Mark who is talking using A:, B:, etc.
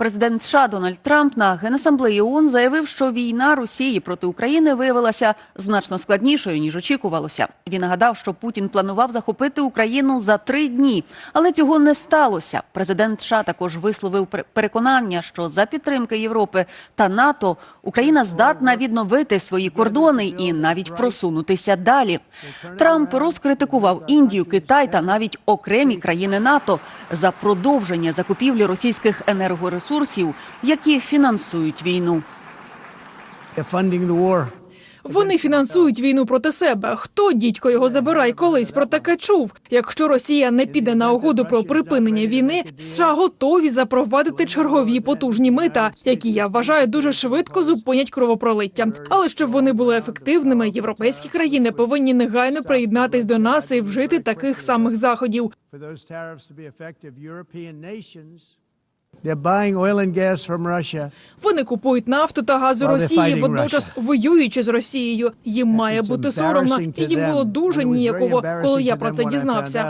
A: Президент США Дональд Трамп на генасамблеї ООН заявив, що війна Росії проти України виявилася значно складнішою ніж очікувалося. Він нагадав, що Путін планував захопити Україну за три дні, але цього не сталося. Президент США також висловив пер- переконання, що за підтримки Європи та НАТО Україна здатна відновити свої кордони і навіть просунутися далі. Трамп розкритикував Індію, Китай та навіть окремі країни НАТО за продовження закупівлі російських енергоресурсів, які фінансують війну.
B: Вони фінансують війну проти себе. Хто дідько його забирай колись про таке чув? Якщо Росія не піде на угоду про припинення війни, США готові запровадити чергові потужні мита, які я вважаю дуже швидко зупинять кровопролиття. Але щоб вони були ефективними, європейські країни повинні негайно приєднатись до нас і вжити таких самих заходів. Вони купують нафту та газ у Росії, водночас воюючи з Росією. Їм має бути соромно, і їм було дуже ніяково, коли я про це дізнався.